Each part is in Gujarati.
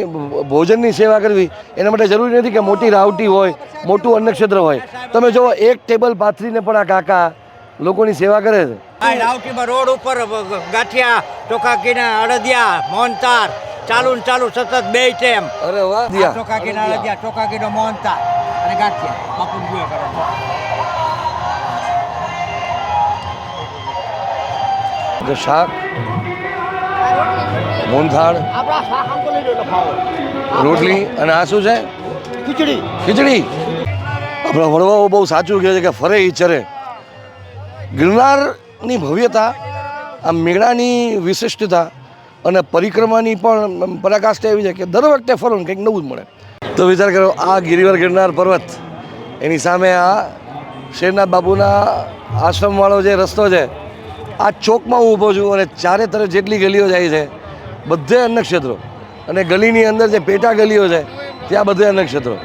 ભોજનની સેવા કરવી એના માટે જરૂરી નથી કે મોટી રાવટી હોય મોટું અન્નક્ષેત્ર હોય. તમે જો એક ટેબલ પાથરીને પણ આ કાકા લોકોની સેવા કરે છે. આ રાવટીમાં રોડ ઉપર ગાંઠિયા ચોખાકીના અડદિયા મોહનતાર ચાલુ ને ચાલુ સતત બે ટેમ અરે વાહ ચોખાકીના અડદિયા. ચોખાકીનો મોહનતાર અને ગાંઠિયા. બાપુ જુએ કરે. શાક ખાવો રોટલી અને આ શું છે? ખીચડી. ખીચડી. આપણા વડવાઓ બહુ સાચું કહે છે કે ફરે ઈ ચરે. ગિરનારની ભવ્યતા આ મેળાની વિશિષ્ટતા અને પરિક્રમાની પણ પરાકાષ્ઠા એવી છે કે દર વખતે ફરો કંઈક નવું જ મળે. તો વિચાર કરો આ ગિરિવર ગિરનાર પર્વત એની સામે આ શેરનાથ બાબુના આશ્રમવાળો જે રસ્તો છે આ ચોકમાં હું ઊભો છું અને ચારે તરફ જેટલી ગલીઓ જાય છે, બધે અન્નક્ષેત્રો. અને ગલીની અંદર જે પેટા ગલીઓ છે, ત્યાં બધે અન્નક્ષેત્રો.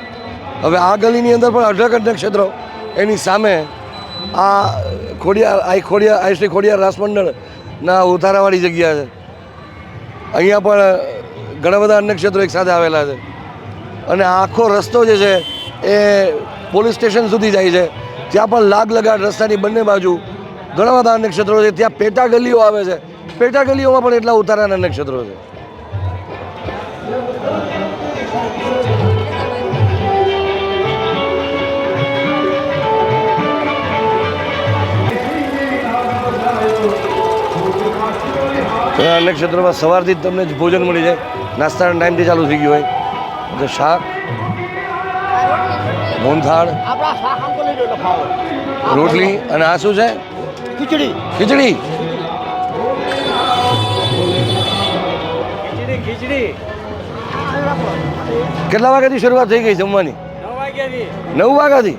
હવે આ ગલીની અંદર પણ અઢળક અન્નક્ષેત્રો. એની સામે આ ખોડિયાર આઈ ખોડિયાર આઈ શ્રી ખોડિયાર રાસમંડળના ઉતારાવાળી જગ્યા છે. અહીંયા પણ ઘણા બધા અન્નક્ષેત્રો એકસાથે આવેલા છે. અને આખો રસ્તો જે છે, એ પોલીસ સ્ટેશન સુધી જાય છે. ત્યાં પણ લાગ લગાડ રસ્તાની બંને બાજુ ઘણા બધા અન્નક્ષેત્રો છે ત્યાં પેટા ગલીઓ આવે છે. પેટા ગલીઓમાં પણ એટલા ઉતારાના અન્નક્ષેત્રો છે. ઘણા અન્ય ક્ષેત્રોમાં સવારથી જ તમને જ ભોજન મળી જાય. નાસ્તાના ટાઈમથી ચાલુ થઈ ગયું હોય. શાક ખાવો રોટલી અને આ શું છે? ખીચડી. ખીચડી. કેટલા વાગ્યાથી શરૂઆત થઈ ગઈ જમવાની? નવ વાગ્યાથી.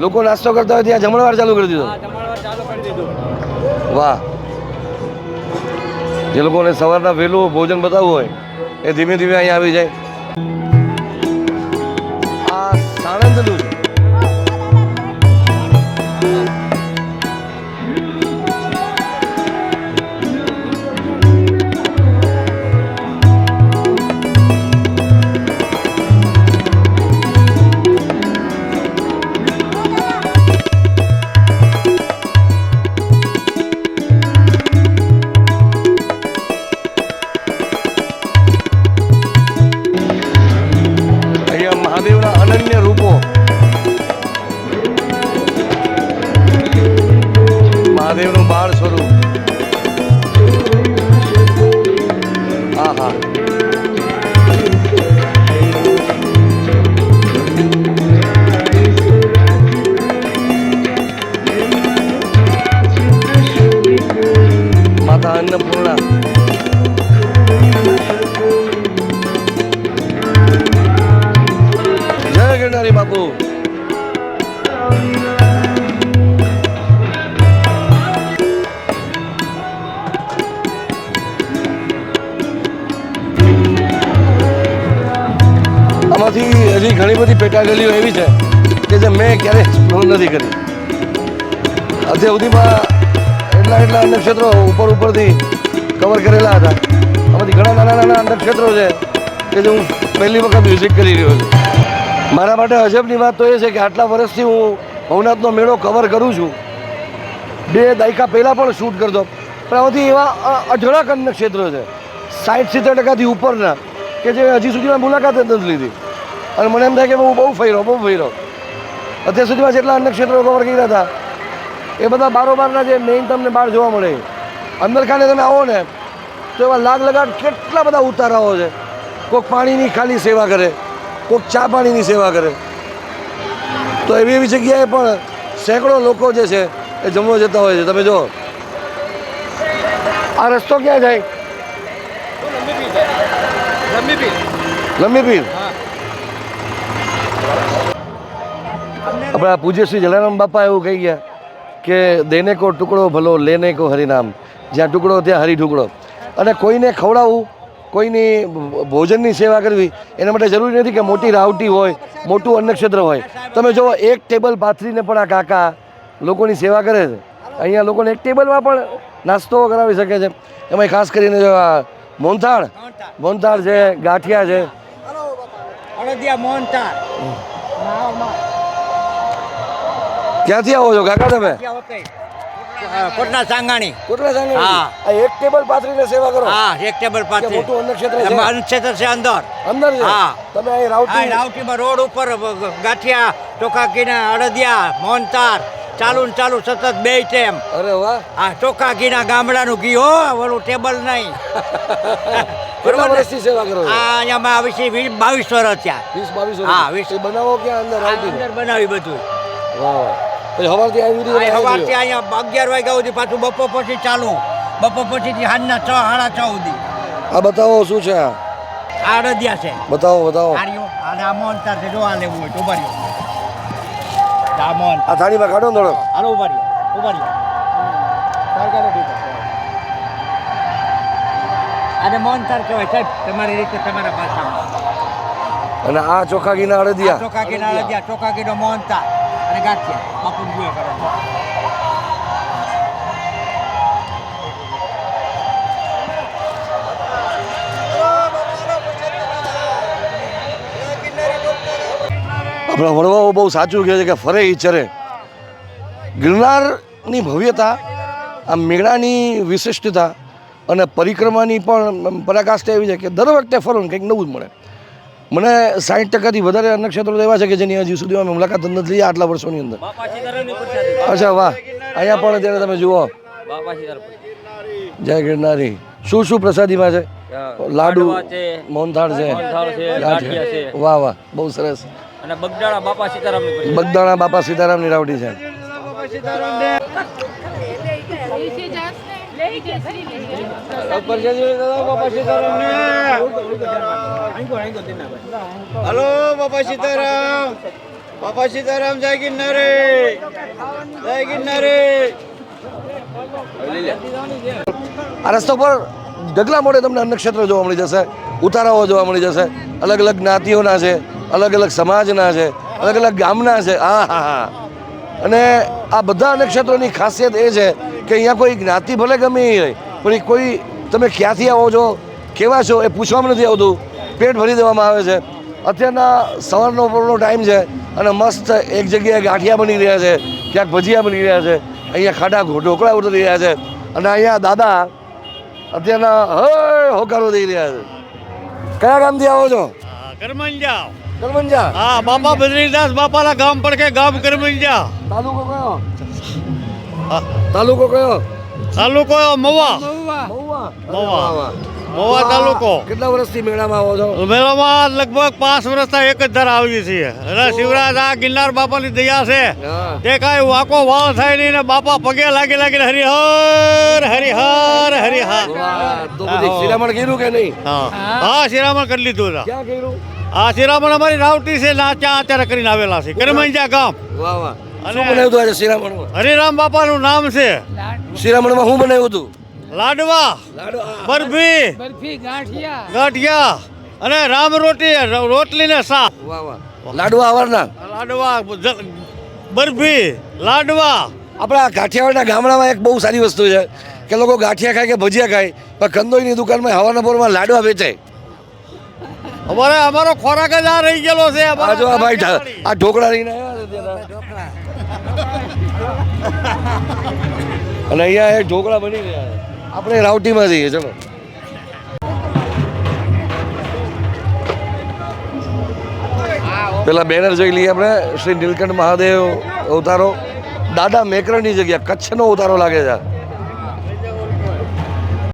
લોકો નાસ્તો કરતા હોય ત્યાં જમણવાર ચાલુ કરી દીધો. હા જમણવાર ચાલુ કરી દીધું. વાહ. જે લોકોને સવારના વહેલું ભોજન બતાવવું હોય એ ધીમે ધીમે અહીંયા આવી જાય. મહાદેવનું બાળ સ્વરૂપ. હા હા માતા અન્નપૂર્ણા. હજી ઘણી બધી પેટા ગલીઓ એવી છે કે જે મેં ક્યારેય એક્સપ્લોર નથી કરી. અત્યાર સુધીમાં એટલા એટલા અન્નક્ષેત્રો ઉપર ઉપરથી કવર કરેલા હતા. આમાંથી ઘણા નાના નાના અન્નક્ષેત્રો છે કે જે હું પહેલી વખત વિઝિટ કરી રહ્યો છું. મારા માટે અજબની વાત તો એ છે કે આટલા વર્ષથી હું ભવનાથનો મેળો કવર કરું છું. બે દાયકા પહેલાં પણ શૂટ કરતો. પણ આમાંથી એવા અઢળક અન્ય ક્ષેત્રો છે. સાઠ સિત્તેર ટકાથી ઉપરના કે જે હજી સુધીમાં મુલાકાત જ નથી લીધી. અને મને એમ થાય કે હું બહુ ફર્યો બહુ ફર્યો. અત્યાર સુધીમાં જેટલા અન્ય ક્ષેત્રો કવર કર્યા હતા એ બધા બારોબારના જે મેઇન તમને બહાર જોવા મળે. અંદર ખાને તમે આવો ને તો એવા લાગ લગાડ કેટલા બધા ઉતારાઓ છે. કોઈક પાણીની ખાલી સેવા કરે કોઈક ચા પાણીની સેવા કરે. તો એવી એવી જગ્યાએ પણ સેંકડો લોકો જે છે એ જમવા જતા હોય છે. તમે જો આ રસ્તો ક્યાં જાય? લંબી પીર આપણા પૂજ્ય શ્રી જલારામ બાપા એવું કહી ગયા કે દેને કો ટુકડો ભલો લેને કો હરિનામ. જ્યાં ટુકડો ત્યાં હરી ટુકડો અને કોઈને ખવડાવવું કોઈની ભોજનની સેવા કરવી એના માટે જરૂરી નથી કે મોટી રાવટી હોય મોટું અન્નક્ષેત્ર હોય. તમે જો એક ટેબલ પાથરીને પણ આ કાકા લોકોની સેવા કરે છે. અહીંયા લોકોને એક ટેબલમાં પણ નાસ્તો કરાવી શકે છે. એમાં ખાસ કરીને જો આ મોનથાળ મોનથાળ છે ગાંઠિયા છે. મોહનથાળ. ક્યાંથી આવો છો? કાકા તમે? કોટના સાંગાણી. કોટલા સાંગાણી? હા. એક ટેબલ પાથરીને સેવા કરો. હા એક ટેબલ પાથરી. મોટું અન્નક્ષેત્ર છે? અન્નક્ષેત્ર છે અંદર. અંદર છે? હા. તમે અહીં રાવટી રાવટીમાં રોડ ઉપર ગાંઠિયા ચોખા કીના અડદિયા મોહનથાળ ચાલુ ને ચાલુ સતત બે ટેમ અરે વાહ. આ ચોખા ઘીના ગામડાનું ઘી હો ઓલું ટેબલ નહીં. કેટલા બરોબર વર્ષથી સેવા કરો છો? અહીંયા આવી છે વીસ બાવીસ વર્ષ થયા. વીસ બાવીસ હા, વીસ. બનાવો ક્યાં અંદર અંદર બનાવી બધું. વાહ. પછી સવારથી આવી બનાવી સવારથી અહીંયા અગિયાર વાગ્યા સુધી પાછું બપોર પછી ચાલુ. બપોર પછીથી સાંજના છ સાડા છ સુધી. આ બતાવો શું છે આ? આ છે. બતાવો બતાવો. અને આ મોહનથાળ છે જો આ લેવું હોય તો ઊભા આ મોહન આ થાળીમાં કાઢો થોડો હાલો ઊભા રહ્યો ઊભા રહ્યો. આને કહેવાય સાહેબ તમારી રીતે તમારા ભાષામાં. અને આ ચોખા ઘીના અડદિયા. ચોખા ઘીના અડદિયા ચોખા ઘીનો મોહનથાળ અને ગાંઠિયા. બાપુ જુએ કરે આપણા વડવાઓ બહુ સાચું કહે છે કે ફરે એ ચરે. ગિરનારની ભવ્યતા, આ મેળાની વિશિષ્ટતા અને પરિક્રમાની પણ પરાકાષ્ઠા એવી છે કે દર વખતે ફરો ને કંઈક નવું જ મળે. મને સાઠ ટકાથી વધારે અન્નક્ષેત્રો તો એવા છે કે જેની હજી સુધી અમે મુલાકાત નથી લઈએ આટલા વર્ષોની અંદર. અચ્છા વાહ. અહીંયા પણ અત્યારે તમે જુઓ. જય ગિરનારી. શું શું પ્રસાદીમાં છે? લાડુ મોહનથાળ છે. વાહ વાહ. બહુ સરસ. અને બગદાણા બાપા સીતારામની. બગદાણા બાપા સીતારામની રાવટી છે. હલો, બાપા સીતારામ. બાપા સીતારામ, જય ગિરનારે જય ગિરનારે આ રસ્તા પર ઢગલા મોડે તમને અન્નક્ષેત્ર જોવા મળી જશે. ઉતારાઓ જોવા મળી જશે. અલગ અલગ જ્ઞાતિઓના છે, અલગ અલગ સમાજના છે, અલગ અલગ ગામના છે. આ, હા હા. અને આ બધા અન્નક્ષેત્રોની ખાસિયત એ છે કે અહીંયા કોઈ જ્ઞાતિ ભલે ગમે એ હોય પણ એ કોઈ તમે ક્યાંથી આવો છો કેવા છો એ પૂછવામાં નથી આવતું. પેટ ભરી દેવામાં આવે છે. અત્યારના સવારનો ઉપરનો ટાઈમ છે અને મસ્ત એક જગ્યાએ ગાંઠિયા બની રહ્યા છે ક્યાંક ભજીયા બની રહ્યા છે અહીંયા ખાડા ઢોકળા ઉતરી રહ્યા છે અને અહીંયા દાદા અત્યારના હય હોકારો દઈ રહ્યા છે. કયા ગામથી આવો છો? કરમંજા. કરમંજા. હા બાપા બદ્રીદાસ બાપાના ગામ પડકે ગામ કરમંજા. તાલુકો કયો? તાલુકો કયો? તાલુકો મવા મવા મવા મવા તાલુકો. કેટલા વર્ષથી મેળામાં આવો છો? મેળામાં લગભગ પાંચ વર્ષના એક જ ધારા આવી છીએ. અને શિવરાજ આ ગિરનાર બાપાની દયા છે. તે કાંઈ વાકો વાળ થાય નહીં ને બાપા પગે લાગી લાગીને હરિહર હરિહર હરિહર. શિરામણ કર્યું કે નહીં? હા. હા શિરામણ કરી લીધું ક્યાં કર્યું? આ શિરામણ અમારી રાવટી છે ના ત્યાં અત્યારે કરીને આવેલા છે. કરમંજા ગામ. વાહ વાહ. શું બનાવ્યું હતું આજે શિરામણમાં? હરિરામ બાપાનું નામ છે. શિરામણમાં શું બનાવ્યું હતું? લાડવા. બરફી. બરફી ગાંઠિયા. ગાંઠિયા. અને રામ રોટી રોટલી ને શાક. વાહ વાહ. લાડવા આવવાના? લાડવા બરફી લાડવા. આપણા ગાંઠિયાવાડના ગામડામાં એક બહુ સારી વસ્તુ છે કે લોકો ગાંઠિયા ખાય કે ભજીયા ખાય પણ કંદોઈની દુકાનમાં હવાના પોરમાં લાડવા વેચાય. અમારે અમારો ખોરાક જ આ રહી ગયેલો છે. આ અમારા જો આ ભાઈ આ ઢોકળા લઈને આવ્યા છે અને અહીંયા એક ઢોકળા બની ગયા. આપણે રાવટીમાં જઈએ, ચલો. પેલા બેનર જોઈ લઈએ આપણે. શ્રી નીલકંઠ મહાદેવ અવતારો. દાદા મેકરણની જગ્યા, કચ્છનો ઉતારો લાગે છે.